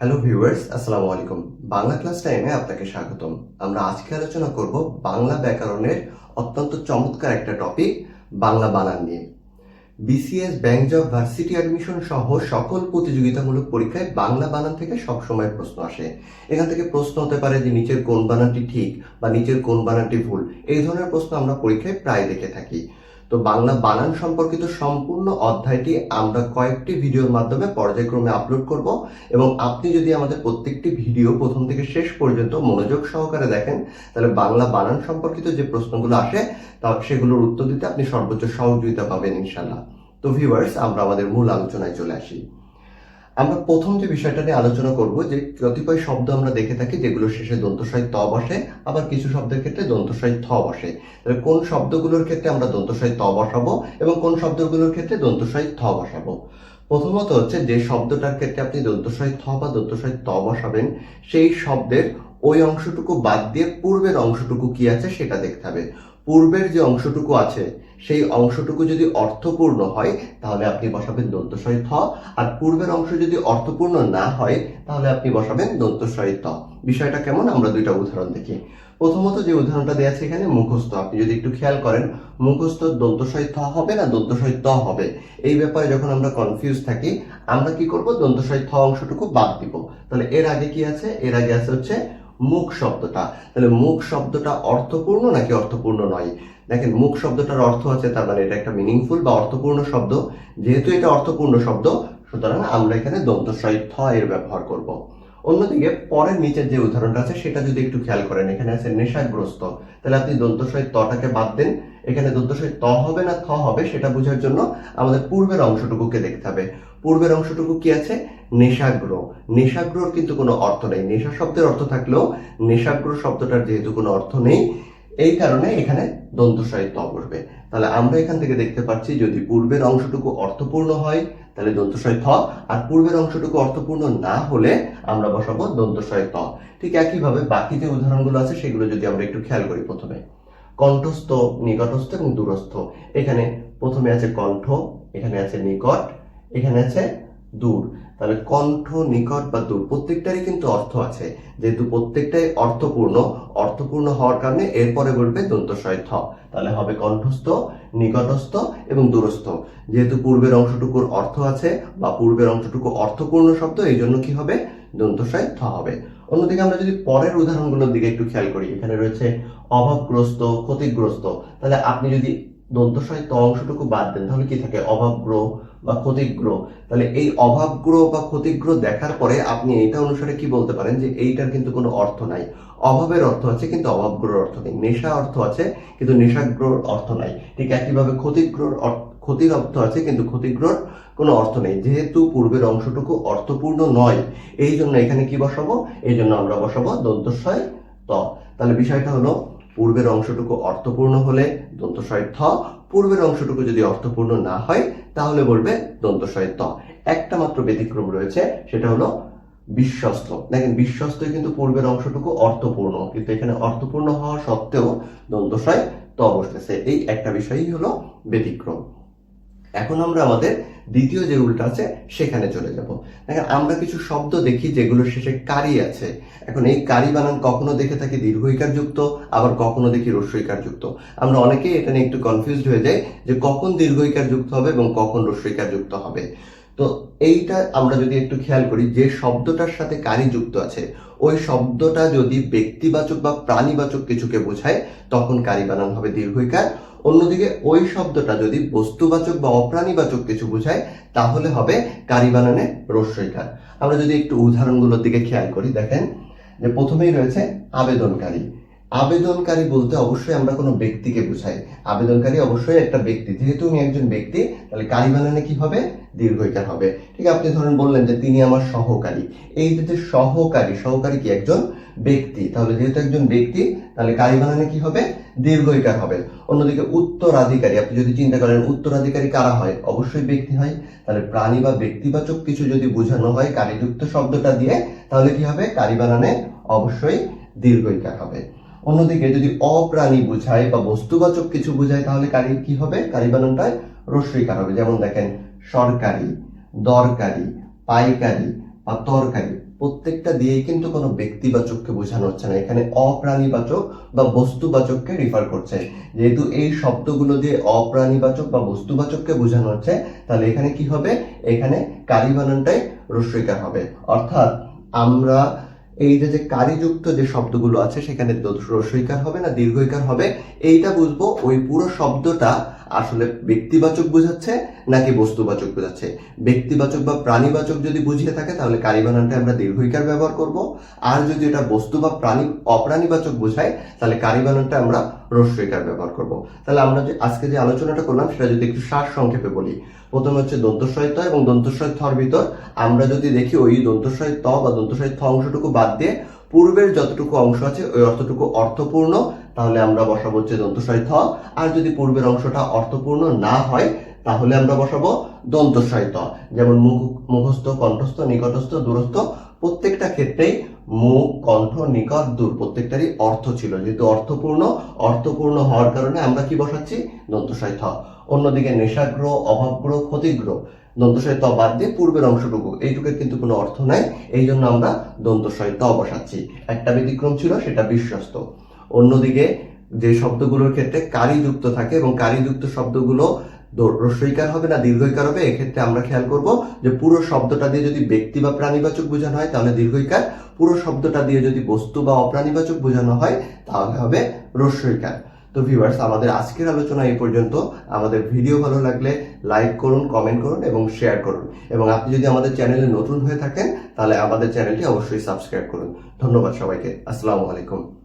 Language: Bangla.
হ্যালো ভিউয়ার্স আসসালামু আলাইকুম বাংলা ক্লাস টাইমে আপনাকে স্বাগতম। আমরা আজকে আলোচনা করব বাংলা ব্যাকরণের অত্যন্ত চমৎকার একটা টপিক বাংলা বানান নিয়ে। BCS bank job varsity admission সহ সকল প্রতিযোগিতামূলক পরীক্ষায় বাংলা বানান থেকে সবসময় প্রশ্ন আসে। এখান থেকে প্রশ্ন হতে পারে যে নিচের কোন বানানটি ঠিক বা নিচের কোন বানানটি ভুল। এই ধরনের প্রশ্ন আমরা পরীক্ষায় প্রায় দেখে থাকি। তো বাংলা বানান সম্পর্কিত সম্পূর্ণ অধ্যায়টি আমরা কয়েকটি ভিডিওর মাধ্যমে পর্যায়ক্রমে আপলোড করব এবং আপনি যদি আমাদের প্রত্যেকটি ভিডিও প্রথম থেকে শেষ পর্যন্ত মনোযোগ সহকারে দেখেন, তাহলে বাংলা বানান সম্পর্কিত যে প্রশ্নগুলো আসে, তা সেগুলোর উত্তর দিতে আপনি সর্বোচ্চ সহযোগিতা পাবেন ইনশাল্লাহ তো ভিউয়ার্স আমরা আমাদের মূল আলোচনায় চলে আসি। আমরা প্রথম যে বিষয়টা নিয়ে আলোচনা করব, যে কতিপয় শব্দ আমরা দেখে থাকি যেগুলো শেষে দন্তস্বয় ত বসে, আবার কিছু শব্দের ক্ষেত্রে দন্তস্বয় থ বসে। তাহলে কোন শব্দগুলোর ক্ষেত্রে আমরা দন্তস্বয় ত বসাবো এবং কোন শব্দগুলোর ক্ষেত্রে দন্তস্বয় থ বসাবো? প্রথমত হচ্ছে যে শব্দটার ক্ষেত্রে আপনি দন্তস্বয় থ বা দন্তস্বয় ত বসাবেন, সেই শব্দের ওই অংশটুকু বাদ দিয়ে পূর্বের অংশটুকু কি আছে সেটা দেখতে হবে। পূর্বের যে অংশটুকু আছে সেই অংশটুকু যদি অর্থপূর্ণ হয়, তাহলে আপনি বসাবেন দন্তস্বয় থ আর পূর্বের অংশ যদি অর্থপূর্ণ না হয়, তাহলে আপনি বসাবেন দন্তস্বয় ত বিষয়টা কেমন? আমরা দুইটা উদাহরণ দেখি। প্রথমত যে উদাহরণটা দেওয়া আছে এখানে, মুখস্থ। আপনি যদি একটু খেয়াল করেন, মুখস্থ দন্তস্বয় থ হবে না দন্তস্বয় ত হবে? এই ব্যাপারে যখন আমরা কনফিউজ থাকি, আমরা কি করব? দন্তস্বয় থ অংশটুকু বাদ দিব। তাহলে এর আগে কি আছে? এর আগে আছে হচ্ছে মুখ শব্দটা। তাহলে মুখ শব্দটা অর্থপূর্ণ নাকি অর্থপূর্ণ নয়? দেখেন, মুখ শব্দটার অর্থ আছে তার মানে এটা একটা মিনিংফুল বা অর্থপূর্ণ শব্দ। যেহেতু এটা অর্থপূর্ণ শব্দ, সুতরাং আমরা এখানে দন্তস্বয় থ এর ব্যবহার করব। অন্যদিকে, পরের নিচের যে উদাহরণটা আছে, সেটা যদি একটু খেয়াল করেন, এখানে আছে নেশাগ্রস্ত। তাহলে আপনি দন্তস্বয় তটাকে বাদ দেন। এখানে দন্তস্বয় ত হবে না থ হবে, সেটা বোঝার জন্য আমাদের পূর্বের অংশটুকুকে দেখতে হবে। পূর্বের অংশটুকু কি আছে? নেশাগ্র। নেশাগ্রর কিন্তু কোনো অর্থ নেই। নেশা শব্দের অর্থ থাকলেও নেশাগ্র শব্দটার যেহেতু কোনো অর্থ নেই এই কারণে এখানে দন্তস্বয় ত বসবে। তাহলে আমরা এখান থেকে দেখতে পাচ্ছি যদি পূর্বের অংশটুকু অর্থপূর্ণ হয়, তাহলে দন্তস্বয় থ আর পূর্বের অংশটুকু অর্থপূর্ণ না হলে আমরা বসাবো দন্তস্বয় ত ঠিক একইভাবে বাকি যে উদাহরণগুলো আছে, সেগুলো যদি আমরা একটু খেয়াল করি প্রথমে। কণ্ঠস্থ, নিকটস্থ এবং দূরস্থ। এখানে প্রথমে আছে কণ্ঠ, এখানে আছে নিকট, এখানে আছে দূর। তাহলে কণ্ঠ, নিকট বা দূর, প্রত্যেকটারই কিন্তু অর্থ আছে। যেহেতু প্রত্যেকটাই অর্থপূর্ণ অর্থপূর্ণ হওয়ার কারণে এরপরে বলবে দন্তস্বয় থ তাহলে হবে কণ্ঠস্থ, নিকটস্থ এবং দূরস্থ। যেহেতু পূর্বের অংশটুকুর অর্থ আছে বা পূর্বের অংশটুকু অর্থপূর্ণ শব্দ, এই জন্য কি হবে? দন্তস্বয় থ হবে। অন্যদিকে আমরা যদি পরের উদাহরণগুলোর দিকে একটু খেয়াল করি, এখানে রয়েছে অভাবগ্রস্ত, ক্ষতিগ্রস্ত। তাহলে আপনি যদি দন্তস্বয় ত অংশটুকু বাদ দেন, তাহলে কি থাকে? অভাবগ্র বা ক্ষতিগ্রহ। তাহলে এই অভাবগ্রহ বা ক্ষতিগ্রহ দেখার পরে আপনি এইটা অনুসারে কি বলতে পারেন যে এইটার কিন্তু কোনো অর্থ নাই? অভাবের অর্থ আছে কিন্তু অভাবগ্রর অর্থ নেই। নেশা অর্থ আছে কিন্তু নেশাগ্রর অর্থ নাই। ঠিক একইভাবে ক্ষতিগ্রর অর্থ ক্ষতির অর্থ আছে কিন্তু ক্ষতিগ্রর কোনো অর্থ নেই। যেহেতু পূর্বের অংশটুকু অর্থপূর্ণ নয় এই জন্য এখানে কি বসাবো? এই জন্য আমরা বসাবো দন্তস্বয় ত। তাহলে বিষয়টা হলো পূর্বের অংশটুকু অর্থপূর্ণ হলে দন্তস্বয় থ পূর্বের অংশটুকু যদি অর্থপূর্ণ না হয়, তাহলে বলবে দন্তস্বয় ত একটা মাত্র ব্যতিক্রম রয়েছে, সেটা হলো বিশ্বস্ত। দেখেন, বিশ্বস্ত কিন্তু পূর্বের অংশটুকু অর্থপূর্ণ, কিন্তু এখানে অর্থপূর্ণ হওয়া সত্ত্বেও দন্তস্বয় ত বসতেছে এই একটা বিষয়ই হলো ব্যতিক্রম। এখন আমরা আমাদের দ্বিতীয় যে রুলটা আছে, সেখানে চলে যাব। দেখেন, আমরা কিছু শব্দ দেখি যেগুলো শেষে কারি আছে। এখন এই কারি বানান কখনো দেখে থাকি দীর্ঘইকার যুক্ত, আবার কখনো দেখি রস্বইকার যুক্ত। আমরা অনেকেই এটা নিয়ে একটু কনফিউজড হয়ে যাই যে কখন দীর্ঘইকার যুক্ত হবে এবং কখন রস্বইকার যুক্ত হবে। তো এইটা আমরা যদি একটু খেয়াল করি, যে শব্দটার সাথে কারি যুক্ত আছে, ওই শব্দটা যদি ব্যক্তিবাচক বা প্রাণীবাচক কিছুকে বোঝায়, তখন কারি বানান হবে দীর্ঘইকার। অন্যদিকে ওই শব্দটা যদি বস্তুবাচক বা অপ্রাণীবাচক কিছু বোঝায়, তাহলে হবে কারি বানানে রস্বইকার আমরা যদি একটু উদাহরণগুলোর দিকে খেয়াল করি, দেখেন যে প্রথমেই রয়েছে আবেদনকারী। আবেদনকারী বলতে অবশ্যই আমরা কোনো ব্যক্তিকে বোঝাই। আবেদনকারী অবশ্যই একটা ব্যক্তি। যেহেতু আমি একজন ব্যক্তি, তাহলে কারি বানানে কি হবে? দীর্ঘইকার হবে। ঠিক আপনি ধরেন বললেন যে তিনি আমার সহকারী। এই যে সহকারী সহকারী কি একজন ব্যক্তি? তাহলে যেহেতু একজন ব্যক্তি, তাহলে কারি বানানে কি হবে? দীর্ঘইকার হবে। অন্যদিকে উত্তরাধিকারী, আপনি যদি চিন্তা করেন উত্তরাধিকারী কারা হয়? অবশ্যই ব্যক্তি হয়। তাহলে প্রাণী বা ব্যক্তিবাচক কিছু যদি বোঝানো হয় কারিযুক্ত শব্দটা দিয়ে, তাহলে কি হবে? কারি বানানে অবশ্যই দীর্ঘইকার হবে। অন্যদিকে যদি অপ্রাণী বোঝায় বা বস্তুবাচক কিছু বোঝায়, তাহলে কারি কি হবে? কারি বানানটায় রস্বইকার হবে? যেমন দেখেন, সরকারি, দরকারি, পাইকারি বা তরকারি, প্রত্যেকটা দিয়েই কিন্তু কোনো ব্যক্তিবাচককে বোঝানো হচ্ছে না। এখানে অপ্রাণীবাচক বা বস্তুবাচককে রিফার করছে। যেহেতু এই শব্দগুলো দিয়ে অপ্রাণীবাচক বা বস্তুবাচককে বোঝানো হচ্ছে, তাহলে এখানে কি হবে? এখানে কারি বানানটাই রস্বইকার হবে। অর্থাৎ আমরা এই যে যে কারিযুক্ত যে শব্দগুলো আছে, সেখানে রস্বইকার হবে না দীর্ঘইকার হবে। এইটা বুঝব, ওই পুরো শব্দটা আসলে ব্যক্তিবাচক বোঝাচ্ছে নাকি বস্তুবাচক বোঝাচ্ছে? ব্যক্তিবাচক বা প্রাণীবাচক যদি বুঝিয়ে থাকে, তাহলে কারি বানানটা আমরা দীর্ঘইকার ব্যবহার করব। আর যদি এটা বস্তু বা প্রাণী, অপ্রাণীবাচক বোঝায়, তাহলে কারি বানানটা আমরা রস্বইকার ব্যবহার করব। তাহলে আমরা যে আজকে যে আলোচনাটা করলাম, সেটা যদি একটু সার সংক্ষেপে বলি। প্রথম হচ্ছে দন্তস্বয় ত এবং দন্তস্বয় থর ভিতর। আমরা যদি দেখি ওই দন্তস্বয় ত বা দন্তস্বয় থ অংশটুকু বাদ দিয়ে পূর্বের যতটুকু অংশ আছে, ওই অর্থটুকু অর্থপূর্ণ, তাহলে আমরা বসাবো হচ্ছে দন্তস্বয় থ। আর যদি পূর্বের অংশটা অর্থপূর্ণ না হয়, তাহলে আমরা বসাবো দন্তস্বয় ত যেমন মুখ মুখস্থ, কণ্ঠস্থ, নিকটস্থ, দূরস্থ প্রত্যেকটা ক্ষেত্রেই মুখ, কণ্ঠ, নিকট, দূর প্রত্যেকটারই অর্থ ছিল। যেহেতু অর্থপূর্ণ অর্থপূর্ণ হওয়ার কারণে আমরা কি বসাচ্ছি? দন্তস্বয় থ অন্যদিকে নেশাগ্রহ, অভাবগ্রহ, ক্ষতিগ্রহ। দন্তস্বয় ত বাদ দিয়ে পূর্বের অংশটুকু। এইটুকুর কিন্তু কোনো অর্থ নাই। এই জন্য আমরা দন্তস্বয় ত বসাচ্ছি। একটা ব্যতিক্রম ছিল, সেটা বিশ্বস্ত। অন্যদিকে যে শব্দগুলোর ক্ষেত্রে কারি যুক্ত থাকে এবং কারিযুক্ত শব্দগুলো রস্বইকার হবে না, দীর্ঘইকার হবে, এক্ষেত্রে আমরা খেয়াল করব যে পুরো শব্দটা দিয়ে যদি ব্যক্তি বা প্রাণীবাচক বোঝানো হয়, তাহলে দীর্ঘইকার। পুরো শব্দটা দিয়ে যদি বস্তু বা অপ্রাণীবাচক বোঝানো হয়, তাহলে হবে রস্বইকার তো ভিউয়ার্স আমাদের আজকের আলোচনা এই পর্যন্ত। আমাদের ভিডিও ভালো লাগলে লাইক করুন কমেন্ট করুন এবং শেয়ার করুন। এবং আপনি যদি আমাদের চ্যানেলে নতুন হয়ে থাকেন, তাহলে আমাদের চ্যানেলটি অবশ্যই সাবস্ক্রাইব করুন। ধন্যবাদ সবাইকে। আসসালামু আলাইকুম।